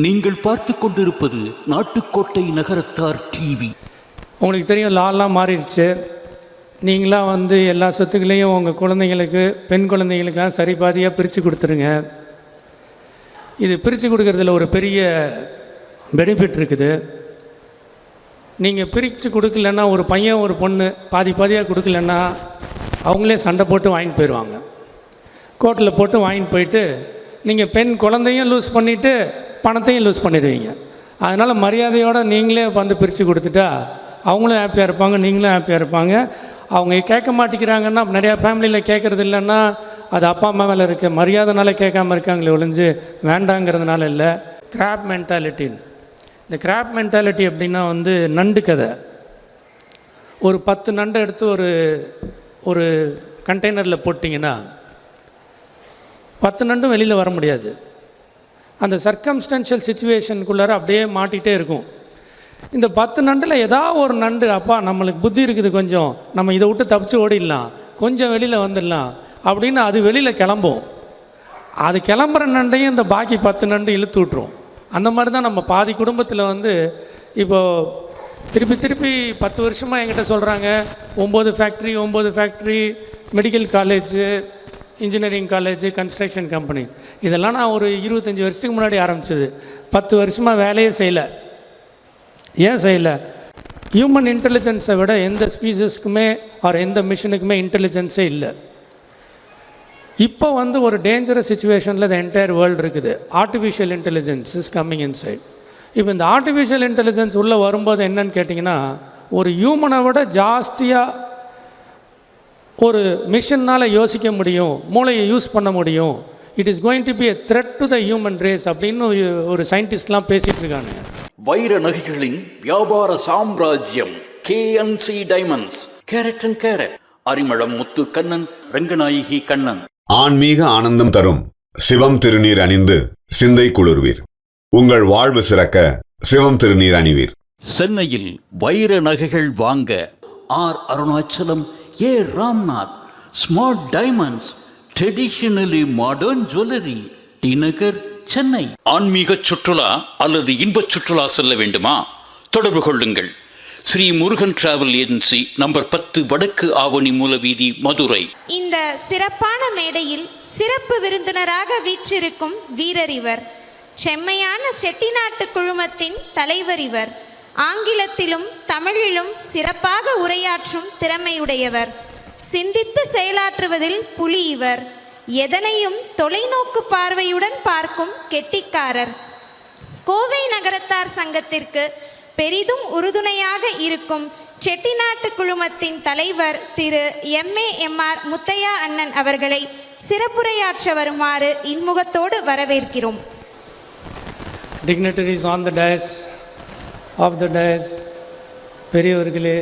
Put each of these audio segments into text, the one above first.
நீங்கள் பார்த்து கொண்டிருப்பது நாட்டுக்கோட்டை நகரத்தார் டிவி. உங்களுக்கு தெரியும் லாலாம் மாறிடுச்சு. நீங்களாம் வந்து எல்லா சொத்துக்களையும் உங்கள் குழந்தைங்களுக்கு பெண் குழந்தைங்களுக்கெல்லாம் சரி பாதியாக பிரித்து கொடுத்துருங்க. இது பிரித்து கொடுக்கறதுல ஒரு பெரிய பெனிஃபிட் இருக்குது. நீங்கள் பிரித்து கொடுக்கலன்னா ஒரு பையன் ஒரு பொண்ணு பாதி பாதியாக கொடுக்கலன்னா அவங்களே சண்டை போட்டு வாங்கிட்டு போயிடுவாங்க கோர்ட்டில் போட்டு வாங்கிட்டு போயிட்டு நீங்கள் பெண் குழந்தையும் லூஸ் பண்ணிவிட்டு பணத்தையும் லூஸ் பண்ணிடுவீங்க. அதனால் மரியாதையோடு நீங்களே வந்து பிரித்து கொடுத்துட்டா அவங்களும் ஹாப்பியாக இருப்பாங்க நீங்களும் ஹாப்பியாக இருப்பாங்க. அவங்க கேட்க மாட்டேங்கிறாங்கன்னா நிறையா ஃபேமிலியில் கேட்குறது இல்லைன்னா அது அப்பா அம்மா மேலே இருக்க மரியாதைனால கேட்காம இருக்காங்களே ஒழிஞ்சு வேண்டாங்கிறதுனால இல்லை. கிராப் மென்டாலிட்டின்னு இந்த கிராப் மென்டாலிட்டி அப்படின்னா வந்து நண்டு கதை. ஒரு பத்து நண்டை எடுத்து ஒரு ஒரு கண்டெய்னரில் போட்டிங்கன்னா பத்து நண்டும் வெளியில் வர முடியாது. அந்த சர்க்கம்ஸ்டன்ஷியல் சுச்சுவேஷனுக்குள்ளார அப்படியே மாட்டிகிட்டே இருக்கும். இந்த பத்து நண்டில் ஏதாவது ஒரு நண்டு அப்பா நம்மளுக்கு புத்தி இருக்குது கொஞ்சம். நம்ம இதை விட்டு தப்பிச்சு ஓடிடலாம். கொஞ்சம் வெளியில் வந்துடலாம். அப்படின்னு அது வெளியில் கிளம்பும். அது கிளம்புற நண்டையும் இந்த பாக்கி பத்து நண்டு இழுத்து விட்ரும் அந்த மாதிரி தான் நம்ம பாதி குடும்பத்தில் வந்து இப்போது திருப்பி திருப்பி பத்து வருஷமாக என்கிட்ட சொல்கிறாங்க ஒம்பது ஃபேக்ட்ரி ஒம்பது factory medical college engineering college construction company இதெல்லாம் நான் ஒரு இருபத்தஞ்சி வருஷத்துக்கு முன்னாடி ஆரம்பிச்சது. பத்து வருஷமாக வேலையே செய்யலை. ஏன் செய்யலை? ஹியூமன் இன்டெலிஜென்ஸை விட எந்த ஸ்பீசஸ்க்குமே ஆர் எந்த மிஷினுக்குமே இன்டெலிஜென்ஸே இல்லை. இப்போ வந்து ஒரு டேஞ்சரஸ் சுச்சுவேஷனில் இந்த என்டையர் வேர்ல்டு இருக்குது. Artificial intelligence is coming inside இப்போ இந்த ஆர்டிஃபிஷியல் இன்டெலிஜென்ஸ் உள்ளே வரும்போது என்னன்னு கேட்டிங்கன்னா ஒரு ஹியூமனை விட ஜாஸ்தியாக ஒரு மிஷினால் யோசிக்க முடியும் மூளையை யூஸ் பண்ண முடியும். It is going to be a threat to the human race அப்படின்னு ஒரு சயின்டிஸ்ட்லாம் பேசிகிட்டு இருக்காங்க வைர நகைகளின் வியாபார சாம்ராஜ்யம் KNC diamonds carat and carat Arimalam Muthu Kannan Ranganayaki Kannan. ஆன்மீக ஆனந்தம் தரும் சிவம் திருநீர் அணிந்து சிந்தை குளிர்வீர். உங்கள் வாழ்வு சிறக்க சிவம் திருநீர் அணிவீர். சென்னையில் வைர நகைகள் வாங்க R Arunachalam A Ramnath smart diamonds traditionally modern jewellery T Nagar Chennai. ஆன்மீக சுற்றுலா அல்லது இன்பச் சுற்றுலா செல்ல வேண்டுமா? தொடர்பு கொள்ளுங்கள். Shri Murugan travel agency number பத்து வடக்கு ஆவணி மூலவீதி மதுரை. இந்த சிறப்பான மேடையில் சிறப்பு விருந்தினராக வீற்றிருக்கும் வீரர் இவர். செம்மையான செட்டிநாட்டு குழுமத்தின் தலைவர் இவர். ஆங்கிலத்திலும் தமிழிலும் சிறப்பாக உரையாற்றும் திறமையுடையவர். சிந்தித்து செயலாற்றுவதில் புலி இவர். எதனையும் தொலைநோக்கு பார்வையுடன் பார்க்கும் கெட்டிக்காரர். கோவை நகரத்தார் சங்கத்திற்கு பெரிதும் உறுதுணையாக இருக்கும் செட்டிநாட்டு குழுமத்தின் தலைவர் திரு எம்ஏ எம்ஆர் முத்தையா அண்ணன் அவர்களை சிறப்புரையாற்ற வருமாறு இன்முகத்தோடு வரவேற்கிறோம். Dignitaries on the dais of the dais பெரியவர்களே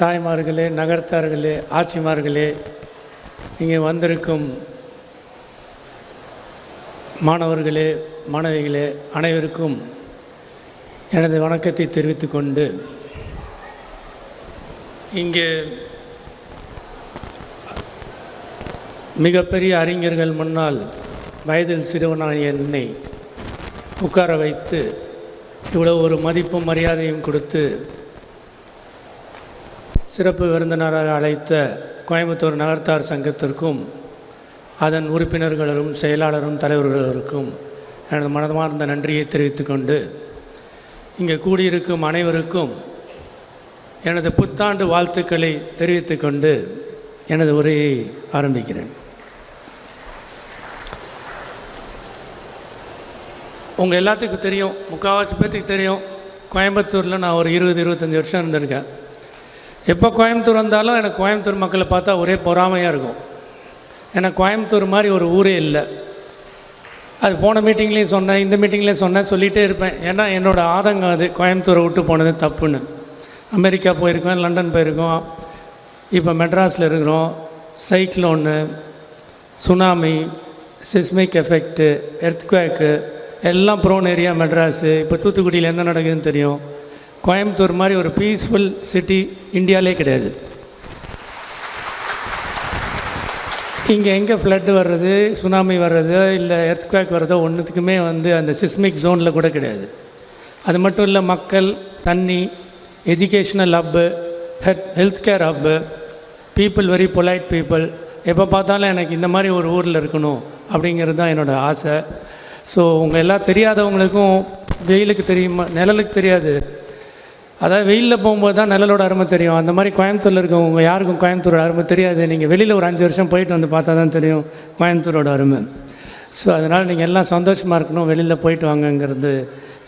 தாய்மார்களே நகர்த்தார்களே ஆட்சிமார்களே இங்கே வந்திருக்கும் மாணவர்களே மாணவிகளே அனைவருக்கும் எனது வணக்கத்தை தெரிவித்துக்கொண்டு இங்கே மிகப்பெரிய அறிஞர்கள் முன்னால் வயதில் சிறுவனாகிய என்னை உட்கார வைத்து இவ்வளோ ஒரு மதிப்பும் மரியாதையும் கொடுத்து சிறப்பு விருந்தினராக அழைத்த கோயம்புத்தூர் நகர்த்தார் சங்கத்திற்கும் அதன் உறுப்பினர்களும் செயலாளரும் தலைவர்களுக்கும் எனது மனமார்ந்த நன்றியை தெரிவித்துக்கொண்டு இங்கே கூடியிருக்கும் அனைவருக்கும் எனது புத்தாண்டு வாழ்த்துக்களை தெரிவித்துக்கொண்டு எனது உரையை ஆரம்பிக்கிறேன். உங்கள் எல்லாத்துக்கும் தெரியும் முக்கால்வாசி பேர்த்துக்கு தெரியும். கோயம்புத்தூரில் நான் ஒரு இருபது இருபத்தஞ்சி வருஷம் இருந்திருக்கேன். எப்போ கோயம்புத்தூர் வந்தாலும் எனக்கு கோயம்புத்தூர் மக்களை பார்த்தா ஒரே பொறாமையாக இருக்கும். ஏன்னா கோயம்புத்தூர் மாதிரி ஒரு ஊரே இல்லை. அது போன மீட்டிங்லேயும் சொன்னேன் இந்த மீட்டிங்லேயும் சொன்னேன் சொல்லிகிட்டே இருப்பேன். ஏன்னா என்னோடய ஆதங்கம் அது. கோயம்புத்தூரை விட்டு போனது தப்புன்னு. அமெரிக்கா போயிருக்கோம் லண்டன் போயிருக்கோம். இப்போ மெட்ராஸில் இருக்கிறோம். Cyclone tsunami seismic effect earthquake எல்லாம் ப்ரோன் ஏரியா மெட்ராஸு. இப்போ தூத்துக்குடியில் என்ன நடக்குதுன்னு தெரியும்? கோயம்புத்தூர் மாதிரி ஒரு பீஸ்ஃபுல் சிட்டி இந்தியாவிலே கிடையாது. இங்கே எங்கே ஃப்ளட்டு வர்றது சுனாமி வர்றதோ இல்லை எர்த்குவேக் வர்றதோ ஒன்றுத்துக்குமே வந்து அந்த சிஸ்மிக் ஜோனில் கூட கிடையாது. அது மட்டும் இல்லை மக்கள் தண்ணி educational hub health care hub people very polite people எப்போ பார்த்தாலும் எனக்கு இந்த மாதிரி ஒரு ஊரில் இருக்கணும் அப்படிங்கிறது தான் என்னோடய ஆசை. ஸோ உங்கள் எல்லாம் தெரியாதவங்களுக்கும் வெயிலுக்கு தெரியுமா நிழலுக்கு தெரியாது. அதாவது வெயிலில் போகும்போது தான் நிழலோட அருமை தெரியும். அந்த மாதிரி கோயம்புத்தூரில் இருக்கவங்க யாருக்கும் கோயம்புத்தூரோட அருமை தெரியாது. நீங்கள் வெளியில் ஒரு அஞ்சு வருஷம் போயிட்டு வந்து பார்த்தா தான் தெரியும் கோயம்புத்தூரோட அருமை. ஸோ அதனால் நீங்கள் எல்லாம் சந்தோஷமாக இருக்கணும். வெளியில் போயிட்டு வாங்கங்கிறது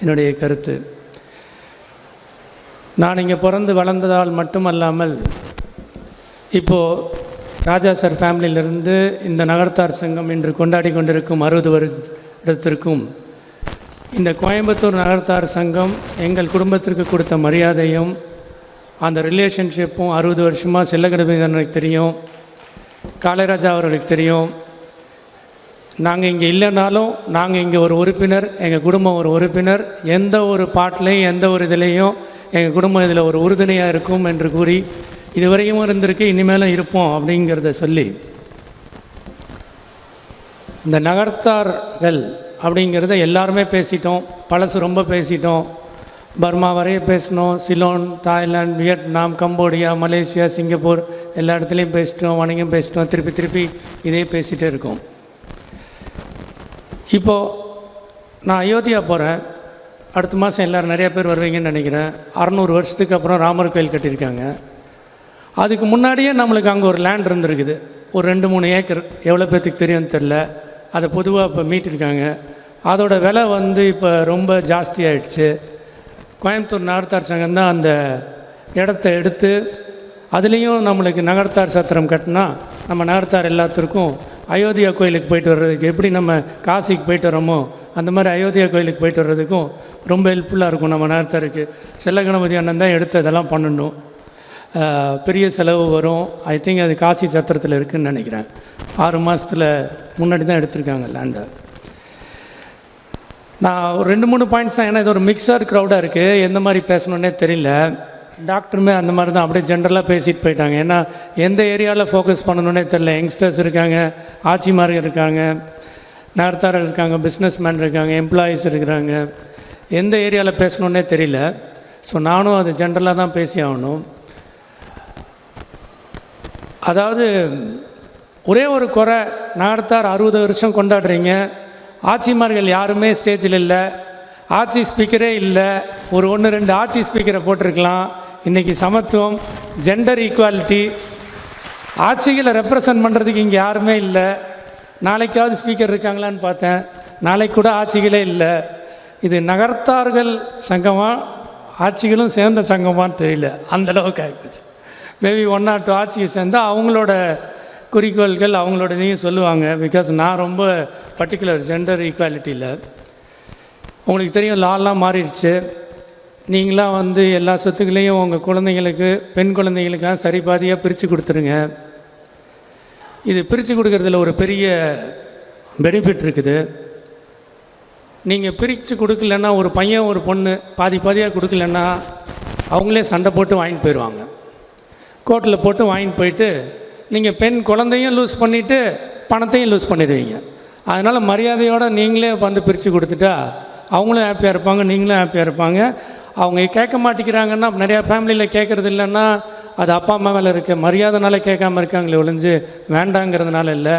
என்னுடைய கருத்து. நான் இங்கே பிறந்து வளர்ந்ததால் மட்டுமல்லாமல் இப்போது ராஜா சார் ஃபேமிலியிலிருந்து இந்த நகர்த்தார் சங்கம் இன்று கொண்டாடி கொண்டிருக்கும் அறுபது இடத்திற்கும் இந்த கோயம்புத்தூர் நகர்த்தார் சங்கம் எங்கள் குடும்பத்திற்கு கொடுத்த மரியாதையும் அந்த ரிலேஷன்ஷிப்பும் அறுபது வருஷமாக செல்லகடமைக்கு தெரியும் காளைராஜா அவர்களுக்கு தெரியும். நாங்கள் இங்கே இல்லைனாலும் நாங்கள் இங்கே ஒரு உறுப்பினர் எங்கள் குடும்பம் ஒரு உறுப்பினர். எந்த ஒரு பாட்டிலையும் எந்த ஒரு இதுலேயும் எங்கள் குடும்பம் இதில் ஒரு உறுதுணையாக இருக்கும் என்று கூறி இதுவரையும் இருந்திருக்கு இனிமேலும் இருப்போம் அப்படிங்கிறத சொல்லி இந்த நகர்த்தார்கள் அப்படிங்கிறத எல்லாருமே பேசிட்டோம். பழசு ரொம்ப பேசிட்டோம். பர்மா வரைய பேசினோம். Ceylon Thailand Vietnam Cambodia Malaysia Singapore எல்லா இடத்துலையும் பேசிட்டோம். வணிகம் பேசிட்டோம். திருப்பி திருப்பி இதே பேசிகிட்டே இருக்கோம். இப்போது நான் அயோத்தியா போகிறேன் அடுத்த மாதம் எல்லோரும் நிறையா பேர் வருவீங்கன்னு நினைக்கிறேன். அறநூறு வருஷத்துக்கு அப்புறம் ராமர் கோயில் கட்டியிருக்காங்க. அதுக்கு முன்னாடியே நம்மளுக்கு அங்கே ஒரு லேண்ட் இருந்திருக்குது. ஒரு ரெண்டு மூணு ஏக்கர். எவ்வளோ பேர்த்துக்கு தெரியும்னு தெரில அதை பொதுவாக இப்போ மீட்டிருக்காங்க அதோட விலை வந்து இப்போ ரொம்ப ஜாஸ்தி ஆயிடுச்சு. கோயம்புத்தூர் நகர்த்தார் சங்கம் தான் அந்த இடத்த எடுத்து அதுலேயும் நம்மளுக்கு நகர்த்தார் சத்திரம் கட்டினா நம்ம நகர்த்தார் எல்லாத்திற்கும் அயோத்தியா கோயிலுக்கு போயிட்டு வர்றதுக்கு எப்படி நம்ம காசிக்கு போயிட்டு வரோமோ அந்த மாதிரி அயோத்தியா கோயிலுக்கு போயிட்டு வர்றதுக்கும் ரொம்ப ஹெல்ப்ஃபுல்லாக இருக்கும் நம்ம நகர்த்தாருக்கு. செல்ல கணபதி அண்ணன் தான் எடுத்து அதெல்லாம் பண்ணணும். பெரிய செலவு வரும். ஐ திங்க் அது காசி சத்திரத்தில் இருக்குதுன்னு நினைக்கிறேன். ஆறு மாதத்தில் முன்னாடி தான் எடுத்திருக்காங்க லேண்டை நான் ஒரு ரெண்டு மூணு பாயிண்ட்ஸ் தான். ஏன்னா இது ஒரு மிக்சர் க்ரௌடாக இருக்குது எந்த மாதிரி பேசணுன்னே தெரியல. டாக்டருமே அந்த மாதிரி தான். அப்படியே ஜென்ரலாக பேசிட்டு போயிட்டாங்க. ஏன்னா எந்த ஏரியாவில் ஃபோக்கஸ் பண்ணணுன்னே தெரில யங்ஸ்டர்ஸ் இருக்காங்க ஆட்சிமார்கள் இருக்காங்க நகர்த்தாரர் இருக்காங்க பிஸ்னஸ் மேன் இருக்காங்க எம்ப்ளாயீஸ் இருக்கிறாங்க. எந்த ஏரியாவில் பேசணுன்னே தெரியல. ஸோ நானும் அது ஜென்ரலாக தான் பேசி ஆகணும் அதாவது ஒரே ஒரு குறை நகர்த்தார் அறுபது வருஷம் கொண்டாடுறீங்க. ஆட்சிமார்கள் யாருமே ஸ்டேஜில் இல்லை. ஆட்சி ஸ்பீக்கரே இல்லை. ஒரு ஒன்று ரெண்டு ஆட்சி ஸ்பீக்கரை போட்டிருக்கலாம். இன்றைக்கி சமத்துவம் ஜெண்டர் ஈக்குவாலிட்டி ஆட்சிகளை ரெப்ரசன்ட் பண்ணுறதுக்கு இங்கே யாருமே இல்லை. நாளைக்காவது ஸ்பீக்கர் இருக்காங்களான்னு பார்த்தேன். நாளைக்கு கூட ஆட்சிகளே இல்லை. இது நகர்த்தார்கள் சங்கமாக ஆட்சிகளும் சேர்ந்த சங்கமான்னு தெரியல. அந்த அளவுக்கு ஆகிப்போச்சு மேபி ஒன் ஆர் டூ ஆட்சியை சேர்ந்தால் அவங்களோட குறிக்கோள்கள் அவங்களோட இதையும் சொல்லுவாங்க. பிகாஸ் நான் ரொம்ப பர்டிகுலர் ஜெண்டர் ஈக்குவாலிட்டியில் உங்களுக்கு தெரியும் லாலாம் மாறிடுச்சு. நீங்களாம் வந்து எல்லா சொத்துக்களையும் உங்கள் குழந்தைங்களுக்கு பெண் குழந்தைங்களுக்காக சரி பாதியாக பிரித்து கொடுத்துருங்க. இது பிரித்து கொடுக்கறதுல ஒரு பெரிய பெனிஃபிட் இருக்குது. நீங்கள் பிரித்து கொடுக்கலன்னா ஒரு பையன் ஒரு பொண்ணு பாதி பாதியாக கொடுக்கலன்னா அவங்களே சண்டை போட்டு வாங்கிட்டு போயிடுவாங்க கோர்ட்டில் போட்டு வாங்கிட்டு போயிட்டு நீங்கள் பெண் குழந்தையும் லூஸ் பண்ணிவிட்டு பணத்தையும் லூஸ் பண்ணிடுவீங்க. அதனால் மரியாதையோடு நீங்களே வந்து பிரித்து கொடுத்துட்டா அவங்களும் ஹாப்பியாக இருப்பாங்க நீங்களும் ஹாப்பியாக இருப்பாங்க. அவங்க கேட்க மாட்டேங்கிறாங்கன்னா நிறையா ஃபேமிலியில் கேட்குறது இல்லைன்னா அது அப்பா அம்மா மேலே இருக்க மரியாதைனால கேட்காம இருக்காங்களே ஒழிஞ்சு வேண்டாங்கிறதுனால இல்லை.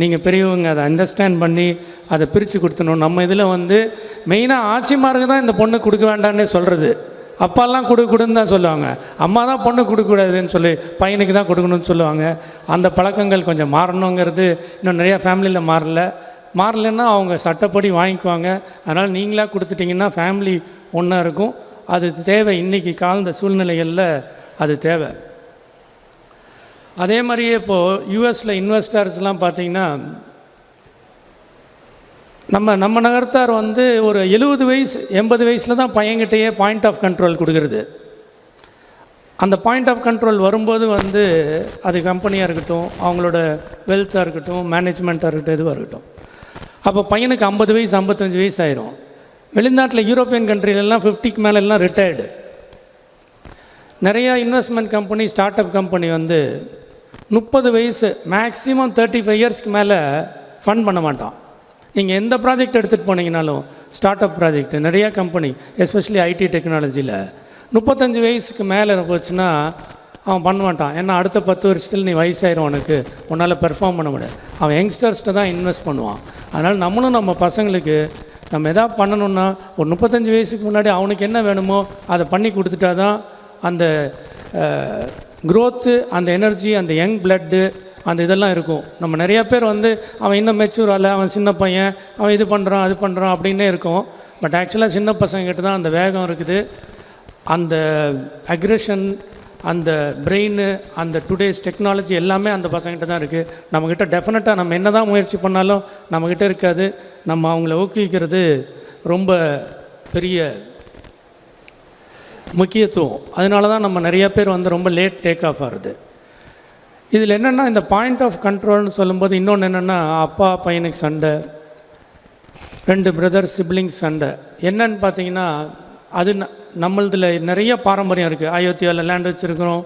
நீங்கள் பெரியவங்க அதை அண்டர்ஸ்டாண்ட் பண்ணி அதை பிரித்து கொடுத்தணும் நம்ம இதில் வந்து மெயினாக ஆட்சிமாருக்கு தான் இந்த பொண்ணு கொடுக்க வேண்டான்னே சொல்கிறது அப்பாலாம் கொடு கொடுன்னு தான் சொல்லுவாங்க. அம்மா தான் பொண்ணு கொடுக்கக்கூடாதுன்னு சொல்லி பையனுக்கு தான் கொடுக்கணும்னு சொல்லுவாங்க. அந்த பழக்கங்கள் கொஞ்சம் மாறணுங்கிறது இன்னும் நிறையா ஃபேமிலியில் மாறல. மாறலைன்னா அவங்க சட்டப்படி வாங்கிக்குவாங்க. அதனால் நீங்களாக கொடுத்துட்டிங்கன்னா ஃபேமிலி ஒன்றா இருக்கும். அது தேவை. இன்றைக்கி காலந்த சூழ்நிலைகளில் அது தேவை. அதே மாதிரியே இப்போது யூஎஸில் இன்வெஸ்டர்ஸ்லாம் பார்த்தீங்கன்னா நம்ம நம்ம நகர்த்தார் வந்து ஒரு எழுபது வயசு எண்பது வயசில் தான் பையன்கிட்டயே பாயிண்ட் ஆஃப் கண்ட்ரோல் கொடுக்குறது. அந்த பாயிண்ட் ஆஃப் கண்ட்ரோல் வரும்போது வந்து அது கம்பெனியாக இருக்கட்டும் அவங்களோட வெல்த்தாக இருக்கட்டும் மேனேஜ்மெண்ட்டாக இருக்கட்டும் எதுவாக இருக்கட்டும். அப்போ பையனுக்கு ஐம்பது வயசு ஐம்பத்தஞ்சு வயசு ஆயிரும். வெளிநாட்டில் யூரோப்பியன் கண்ட்ரிலெலாம் ஃபிஃப்டிக்கு மேலெல்லாம் ரிட்டையர்டு நிறையா investment company start up company வந்து முப்பது வயசு மேக்ஸிமம் தேர்ட்டி ஃபைவ் இயர்ஸ்க்கு மேலே ஃபண்ட் பண்ண மாட்டான். நீங்கள் எந்த ப்ராஜெக்ட் எடுத்துகிட்டு போனீங்கனாலும் ஸ்டார்ட் அப் ப்ராஜெக்ட் நிறையா கம்பெனி எஸ்பெஷலி ஐடி டெக்னாலஜியில் முப்பத்தஞ்சு வயசுக்கு மேலே போச்சுன்னா அவன் பண்ண மாட்டான். ஏன்னா அடுத்த பத்து வருஷத்தில் நீ வயசாயிரும் உனக்கு. உன்னால் பெர்ஃபார்ம் பண்ண முடியாது. அவன் யங்ஸ்டர்ஸ்ட்டை தான் இன்வெஸ்ட் பண்ணுவான். அதனால் நம்மளும் நம்ம பசங்களுக்கு நம்ம எதாவது பண்ணணுன்னா ஒரு முப்பத்தஞ்சு வயசுக்கு முன்னாடி அவனுக்கு என்ன வேணுமோ அதை பண்ணி கொடுத்துட்டா தான் அந்த க்ரோத்து அந்த எனர்ஜி அந்த யங் பிளட்டு அந்த இதெல்லாம் இருக்கும். நம்ம நிறையா பேர் வந்து அவன் இன்னும் மெச்சூர் இல்லை அவன் சின்ன பையன் அவன் இது பண்ணுறான் அது பண்ணுறான் அப்படின்னே இருக்கும். பட் ஆக்சுவலாக சின்ன பசங்கக்கிட்ட தான் அந்த வேகம் இருக்குது. அந்த அக்ரெஷன் அந்த பிரெயின் அந்த டுடேஸ் டெக்னாலஜி எல்லாமே அந்த பசங்கிட்ட தான் இருக்குது நம்மக்கிட்ட டெஃபினட்டாக நம்ம என்ன தான் முயற்சி பண்ணாலும் நம்மக்கிட்ட இருக்காது. நம்ம அவங்கள ஊக்குவிக்கிறது ரொம்ப பெரிய முக்கியத்துவம். அதனால தான் நம்ம நிறையா பேர் வந்து ரொம்ப லேட் டேக் ஆஃப் ஆகுது. இதில் என்னென்னா இந்த பாயிண்ட் ஆஃப் கண்ட்ரோல்னு சொல்லும்போது இன்னொன்று என்னென்னா அப்பா பையனுக்கு சண்டை ரெண்டு பிரதர் சிப்ளிங்ஸ் சண்டை. என்னன்னு பார்த்தீங்கன்னா அது ந- நிறைய பாரம்பரியம் இருக்குது அயோத்தியாவில் லேண்ட் வச்சுருக்கிறோம்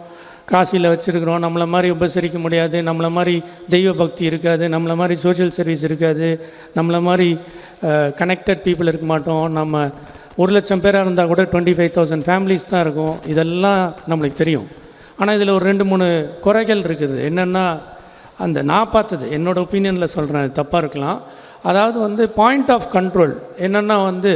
காசியில் வச்சுருக்கிறோம். நம்மளை மாதிரி உபசரிக்க முடியாது. நம்மளை மாதிரி தெய்வ பக்தி இருக்காது. நம்மளை மாதிரி சோஷியல் சர்வீஸ் இருக்காது. நம்மளை மாதிரி கனெக்டட் பீப்புள் இருக்க மாட்டோம். நம்ம ஒரு லட்சம் பேராக இருந்தால் கூட டுவெண்ட்டி ஃபைவ் தௌசண்ட் ஃபேமிலிஸ் தான் இருக்கும். இதெல்லாம் நம்மளுக்கு தெரியும். ஆனால் இதில் ஒரு ரெண்டு மூணு குறைகள் இருக்குது. என்னென்னா அந்த நான் பார்த்தது என்னோடய ஒப்பீனியனில் சொல்கிறேன் தப்பாக இருக்கலாம். அதாவது வந்து பாயிண்ட் ஆஃப் கண்ட்ரோல் என்னென்னா வந்து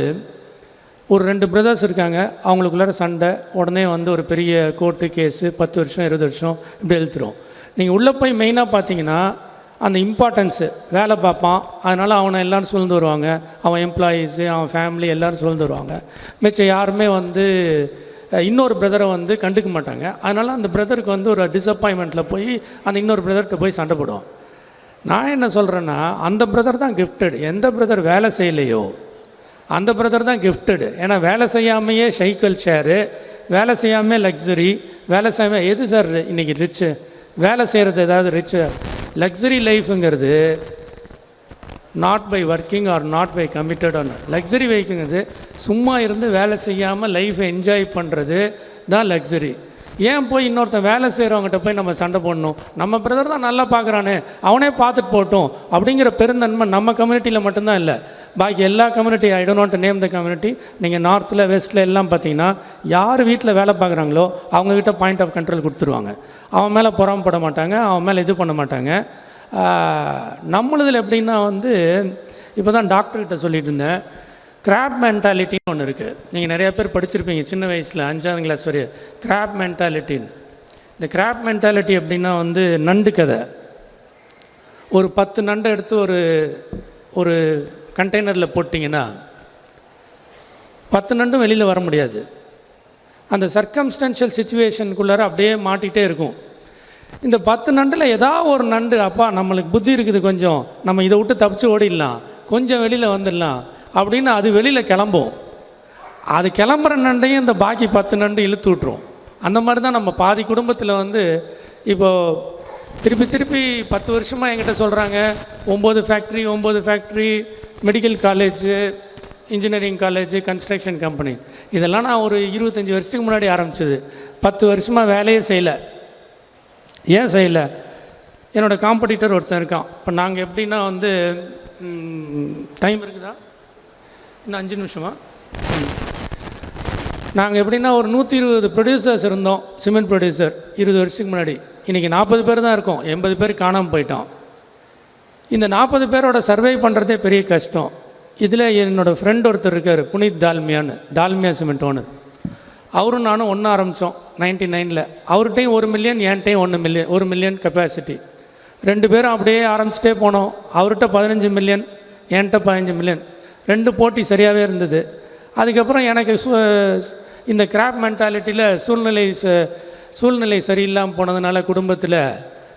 ஒரு ரெண்டு பிரதர்ஸ் இருக்காங்க அவங்களுக்குள்ளார சண்டை உடனே வந்து ஒரு பெரிய கோர்ட்டு கேஸு பத்து வருஷம் இருபது வருஷம் இப்படி எழுத்துரும் நீங்கள் உள்ளே போய் மெயினாக பார்த்தீங்கன்னா அந்த இம்பார்ட்டன்ஸு வேலை பார்ப்பான் அதனால் அவனை எல்லாரும் சூழ்ந்து வருவாங்க. அவன் எம்ப்ளாயீஸு அவன் ஃபேமிலி எல்லோரும் சூழ்ந்து வருவாங்க. மிச்சம் யாருமே வந்து இன்னொரு பிரதரை வந்து கண்டுக்க மாட்டாங்க. அதனால் அந்த பிரதருக்கு வந்து ஒரு டிசப்பாயின்மெண்ட்டில் போய் அந்த இன்னொரு பிரதர்கிட்ட போய் சண்டை போடுவோம். நான் என்ன சொல்கிறேன்னா அந்த பிரதர் தான் கிஃப்டட் எந்த பிரதர் வேலை செய்யலையோ அந்த பிரதர் தான் கிஃப்டடு ஏன்னா வேலை செய்யாமையே சைக்கிள் ஷேரு வேலை செய்யாமே லக்ஸரி வேலை செய்யாமல் எது சார் இன்றைக்கி ரிச்சு வேலை செய்கிறது ஏதாவது rich luxury லைஃப்புங்கிறது not by working or not by committed on luxury வெஹிக்கிள்ங்கிறது சும்மா இருந்து வேலை செய்யாமல் லைஃப்பை என்ஜாய் பண்ணுறது தான் லக்ஸரி ஏன் போய் இன்னொருத்தன் வேலை செய்கிறவங்ககிட்ட போய் நம்ம சண்டை போடணும்? நம்ம பிரதர் தான் நல்லா பார்க்குறானே அவனே பார்த்துட்டு போட்டோம் அப்படிங்கிற பெருந்தன்மை நம்ம கம்யூனிட்டியில் மட்டும்தான் இல்லை. பாக்கி எல்லா community I don't name the community நீங்கள் நார்த்தில் வெஸ்ட்டில் எல்லாம் பார்த்தீங்கன்னா யார் வீட்டில் வேலை பார்க்குறாங்களோ அவங்கக்கிட்ட பாயிண்ட் ஆஃப் கண்ட்ரோல் கொடுத்துருவாங்க. அவன் மேலே புறம்பட மாட்டாங்க அவன் மேலே இது பண்ண மாட்டாங்க. நம்மளுதில் எப்படின்னா வந்து இப்போ தான் டாக்டர்கிட்ட சொல்லிட்டு இருந்தேன் கிராப் மென்டாலிட்டின்னு ஒன்று இருக்குது நீங்கள் நிறையா பேர் படிச்சிருப்பீங்க சின்ன வயசில் அஞ்சாவது கிளாஸ் வரைய கிராப் மென்டாலிட்டின்னு இந்த கிராப் மென்டாலிட்டி எப்படின்னா வந்து நண்டு கதை. ஒரு பத்து நண்டை எடுத்து ஒரு ஒரு கண்டெய்னரில் போட்டிங்கன்னா பத்து நண்டும் வெளியில் வர முடியாது. அந்த சர்க்கம்ஸ்டன்ஷியல் சுச்சுவேஷனுக்குள்ளார அப்படியே மாட்டிகிட்டே இருக்கும். இந்த பத்து நண்டில் ஏதாவது ஒரு நண்டு அப்பா நம்மளுக்கு புத்தி இருக்குது கொஞ்சம். நம்ம இதை விட்டு தப்பிச்சு ஓடிடலாம். கொஞ்சம் வெளியில் வந்துடலாம். அப்படின்னு அது வெளியில் கிளம்பும். அது கிளம்புற நண்டையும் இந்த பாக்கி பத்து நண்டு இழுத்து விட்ரும் அந்த மாதிரி தான் நம்ம பாதி குடும்பத்தில் வந்து இப்போது திருப்பி திருப்பி பத்து வருஷமாக என்கிட்ட சொல்கிறாங்க ஒம்பது ஃபேக்ட்ரி ஒம்பது factory medical college engineering college construction company இதெல்லாம் நான் ஒரு இருபத்தஞ்சி வருஷத்துக்கு முன்னாடி ஆரம்பிச்சது. பத்து வருஷமாக வேலையே செய்யலை. ஏன் செய்யலை? என்னோடய காம்படிட்டர் ஒருத்தன் இருக்கான். இப்போ நாங்கள் எப்படின்னா வந்து டைம் இருக்குதா? இன்னும் அஞ்சு நிமிஷமா? நாங்கள் எப்படின்னா ஒரு நூற்றி இருபது ப்ரொடியூசர்ஸ் இருந்தோம் சிமெண்ட் ப்ரொடியூசர் இருபது வருஷத்துக்கு முன்னாடி. இன்றைக்கி நாற்பது பேர் தான் இருக்கோம். எண்பது பேர் காணாமல் போயிட்டோம். இந்த நாற்பது பேரோட சர்வை பண்ணுறதே பெரிய கஷ்டம். இதில் என்னோடய ஃப்ரெண்ட் ஒருத்தர் இருக்கார் புனித் தால்மியான்னு தால்மியா சிமெண்ட் ஓனர் அவரும் நானும் ஒன்றா ஆரம்பித்தோம் நைன்டி நைனில். அவர்கிட்டையும் ஒரு மில்லியன் என்கிட்டையும் ஒன்று மில்லியன் ஒரு மில்லியன் கெப்பாசிட்டி ரெண்டு பேரும் அப்படியே ஆரம்பிச்சிட்டே போனோம். அவர்கிட்ட பதினஞ்சு மில்லியன் என்கிட்ட பதினஞ்சு மில்லியன் ரெண்டு போட்டி சரியாகவே இருந்தது. அதுக்கப்புறம் எனக்கு சு இந்த கிராப் மென்டாலிட்டியில் சூழ்நிலை ச- சூழ்நிலை சரியில்லாமல் போனதுனால குடும்பத்தில்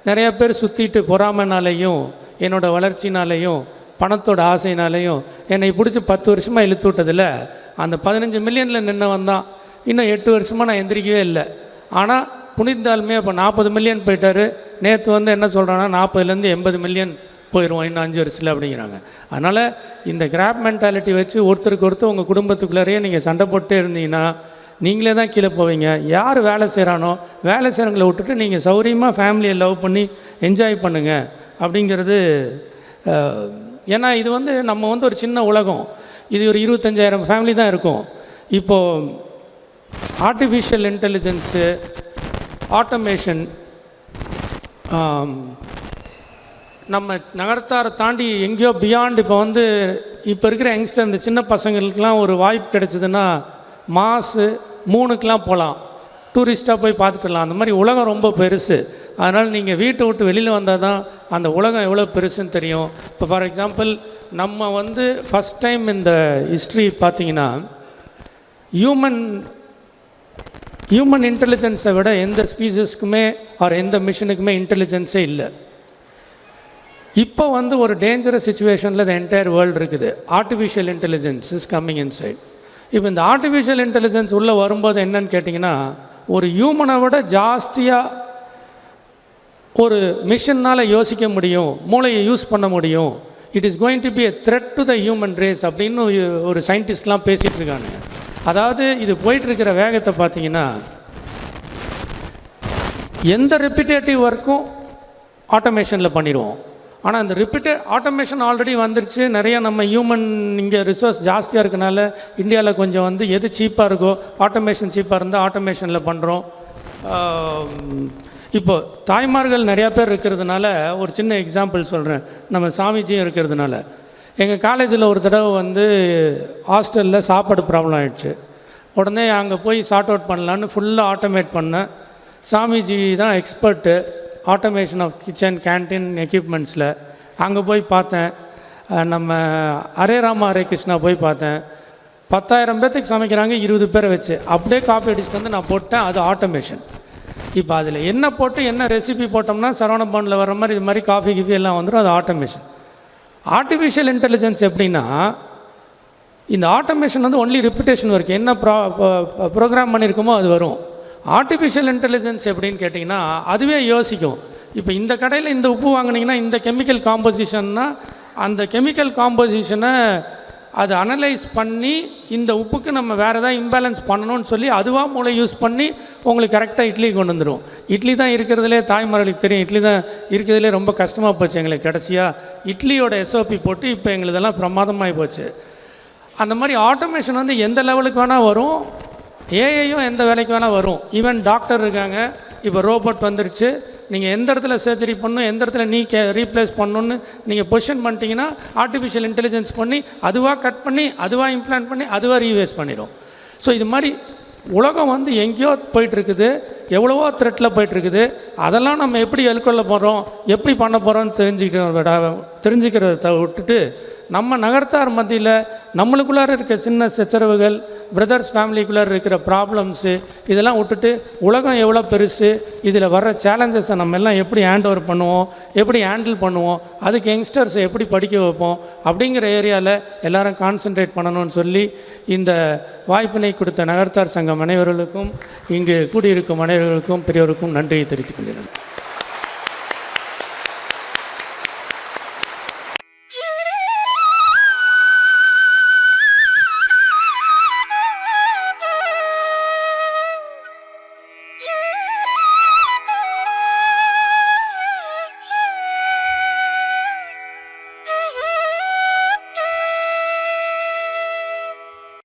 நிறைய பேர் சுற்றிட்டு பொறாமைனாலையும் என்னோட வளர்ச்சினாலையும் பணத்தோட ஆசைனாலையும் என்னை பிடிச்சி பத்து வருஷமாக இழுத்து விட்டதில் அந்த பதினஞ்சு மில்லியனில் நின்றவன் தான். இன்னும் எட்டு வருஷமாக நான் எந்திரிக்கவே இல்லை. ஆனால் புனித்தாலுமே இப்போ நாற்பது மில்லியன் போயிட்டார். நேற்று வந்து என்ன சொல்கிறேன்னா நாற்பதுலேருந்து எண்பது மில்லியன் போயிடுவோம் இன்னும் அஞ்சு வருஷத்தில் அப்படிங்கிறாங்க. அதனால் இந்த கிராப் மென்டாலிட்டி வச்சு ஒருத்தருக்கு ஒருத்தர் உங்கள் குடும்பத்துக்குள்ளாரையே நீங்கள் சண்டை போட்டே இருந்தீங்கன்னா நீங்களே தான் கீழே போவீங்க. யார் வேலை செய்கிறானோ வேலை செய்கிறவங்களை விட்டுட்டு நீங்கள் சௌரியமாக ஃபேமிலியை லவ் பண்ணி என்ஜாய் பண்ணுங்கள் அப்படிங்கிறது ஏன்னா இது வந்து நம்ம வந்து ஒரு சின்ன உலகம். இது ஒரு இருபத்தஞ்சாயிரம் ஃபேமிலி தான் இருக்கும். இப்போது ஆர்டிஃபிஷியல் இன்டெலிஜென்ஸு ஆட்டோமேஷன் நம்ம நகரத்தாரை தாண்டி எங்கேயோ பியாண்ட் இப்போ வந்து இப்போ இருக்கிற யங்ஸ்டர் இந்த சின்ன பசங்களுக்கெலாம் ஒரு வாய்ப்பு கிடைச்சதுன்னா மாசு மூணுக்கெலாம் போகலாம் டூரிஸ்ட்டாக போய் பார்த்துட்டுலாம் அந்த மாதிரி உலகம் ரொம்ப பெருசு. அதனால் நீங்கள் வீட்டை விட்டு வெளியில் வந்தால் தான் அந்த உலகம் எவ்வளோ பெருசுன்னு தெரியும். இப்போ ஃபார் எக்ஸாம்பிள் நம்ம வந்து ஃபஸ்ட் டைம் இந்த ஹிஸ்ட்ரி பார்த்தீங்கன்னா ஹியூமன் ஹியூமன் இன்டெலிஜென்ஸை விட எந்த ஸ்பீசஸ்க்குமே ஆர் எந்த மிஷினுக்குமே இன்டெலிஜென்ஸே இல்லை. இப்போ வந்து ஒரு டேஞ்சரஸ் சுச்சுவேஷனில் இந்த என்டையர் வேர்ல்டு இருக்குது. Artificial intelligence is coming inside இப்போ இந்த ஆர்டிஃபிஷியல் இன்டெலிஜென்ஸ் உள்ளே வரும்போது என்னன்னு கேட்டிங்கன்னா ஒரு ஹியூமனை விட ஜாஸ்தியாக ஒரு மிஷினால் யோசிக்க முடியும் மூளையை யூஸ் பண்ண முடியும். It is going to be a threat to the human race அப்படின்னு ஒரு சயின்டிஸ்ட்லாம் பேசிகிட்டு இருக்காங்க. அதாவது இது போயிட்டுருக்கிற வேகத்தை பார்த்தீங்கன்னா எந்த ரிப்பிட்டேட்டிவ் ஒர்க்கும் ஆட்டோமேஷனில் பண்ணிடுவோம். ஆனால் அந்த ரிப்பீட்டே ஆட்டோமேஷன் ஆல்ரெடி வந்துருச்சு. நிறைய நம்ம ஹியூமன் இங்கே ரிசோர்ஸ் ஜாஸ்தியாக இருக்கனால இந்தியாவில் கொஞ்சம் வந்து எது சீப்பாக இருக்கோ ஆட்டோமேஷன் சீப்பாக இருந்தால் ஆட்டோமேஷனில் பண்ணுறோம் இப்போ தாய்மார்கள் நிறையா பேர் இருக்கிறதுனால ஒரு சின்ன எக்ஸாம்பிள் சொல்கிறேன் நம்ம சாமிஜியும் இருக்கிறதுனால. எங்கள் காலேஜில் ஒரு தடவை வந்து ஹாஸ்டலில் சாப்பாடு ப்ராப்ளம் ஆகிடுச்சு உடனே அங்கே போய் சார்ட் அவுட் பண்ணலான்னு ஃபுல்லாக ஆட்டோமேட் பண்ணேன். சாமிஜி தான் expert automation of kitchen canteen எக்யூப்மெண்ட்ஸில் அங்கே போய் பார்த்தேன். நம்ம ஹரே ராமா ஹரே கிருஷ்ணா போய் பார்த்தேன். பத்தாயிரம் பேர்த்துக்கு சமைக்கிறாங்க இருபது பேரை வச்சு. அப்படியே காப்பி அடிச்சுட்டு வந்து நான் போட்டேன் அது ஆட்டோமேஷன் இப்போ அதில் என்ன போட்டு என்ன ரெசிபி போட்டோம்னா சரவண பவனில் வர மாதிரி இது மாதிரி காஃபி கிஃபி எல்லாம் வந்துடும் அது ஆட்டோமேஷன் ஆர்டிஃபிஷியல் இன்டெலிஜென்ஸ் எப்படின்னா இந்த ஆட்டோமேஷன் வந்து ஒன்லி ரிப்பிட்டேஷன் ஒர்க் என்ன ப்ரா ப்ரோக்ராம் பண்ணியிருக்கோமோ அது வரும். ஆர்டிஃபிஷியல் இன்டெலிஜென்ஸ் எப்படின்னு கேட்டிங்கன்னா அதுவே யோசிக்கும். இப்போ இந்த கடையில் இந்த உப்பு வாங்குனீங்கன்னா இந்த கெமிக்கல் காம்போசிஷன்னா அந்த கெமிக்கல் காம்போசிஷனை அது அனலைஸ் பண்ணி இந்த உப்புக்கு நம்ம வேறு ஏதாவது இம்பேலன்ஸ் பண்ணணும்னு சொல்லி அதுவாக மூளை யூஸ் பண்ணி உங்களுக்கு கரெக்டாக இட்லி கொண்டு வந்துடும் இட்லி தான் இருக்கிறதுலே தாய்மார்களுக்கு தெரியும். இட்லி தான் இருக்கிறதுலே ரொம்ப கஷ்டமாக போச்சு எங்களுக்கு கடைசியாக இட்லியோட எஸ்ஓபி போட்டு இப்போ எங்களுதெல்லாம் பிரமாதமாகி போச்சு. அந்த மாதிரி ஆட்டோமேஷன் வந்து எந்த லெவலுக்கு வேணால் வரும். ஏஐயும் எந்த வேலைக்கு வேணால் வரும். ஈவன் டாக்டர் இருக்காங்க. இப்போ ரோபோட் வந்துருச்சு. நீங்கள் எந்த இடத்துல சர்ஜரி பண்ணணும் எந்த இடத்துல நீ கே ரீப்ளேஸ் பண்ணணும்னு நீங்கள் பொசிஷன் பண்ணிட்டீங்கன்னா ஆர்டிஃபிஷியல் இன்டெலிஜென்ஸ் பண்ணி அதுவாக கட் பண்ணி அதுவாக இம்ப்ளான்ட் பண்ணி அதுவாக ரீவேஸ் பண்ணிடும் ஸோ இது மாதிரி உலகம் வந்து எங்கேயோ போயிட்டுருக்குது எவ்வளவோ த்ரெட்டில் போயிட்டுருக்குது. அதெல்லாம் நம்ம எப்படி எதிர்கொள்ள போகிறோம் எப்படி பண்ண போகிறோம்னு தெரிஞ்சுக்கிட்டு தெரிஞ்சுக்கிறத விட்டுட்டு நம்ம நகர்த்தார் மத்தியில் நம்மளுக்குள்ளார இருக்க சின்ன சச்சரவுகள் பிரதர்ஸ் ஃபேமிலிக்குள்ளார இருக்கிற ப்ராப்ளம்ஸு இதெல்லாம் விட்டுட்டு உலகம் எவ்வளோ பெருசு இதில் வர்ற சேலஞ்சஸை நம்ம எல்லாம் எப்படி ஹேண்ட் ஓவர் பண்ணுவோம் எப்படி ஹேண்டில் பண்ணுவோம் அதுக்கு யங்ஸ்டர்ஸை எப்படி படிக்க வைப்போம் அப்படிங்கிற ஏரியாவில் எல்லாரும் கான்சென்ட்ரேட் பண்ணணும்னு சொல்லி இந்த வாய்ப்பினை கொடுத்த நகர்த்தார் சங்கம் அனைவர்களுக்கும் இங்கு கூடியிருக்கும் அனைவர்களுக்கும் பெரியவருக்கும் நன்றியை தெரிவித்துக் கொள்கிறேன்.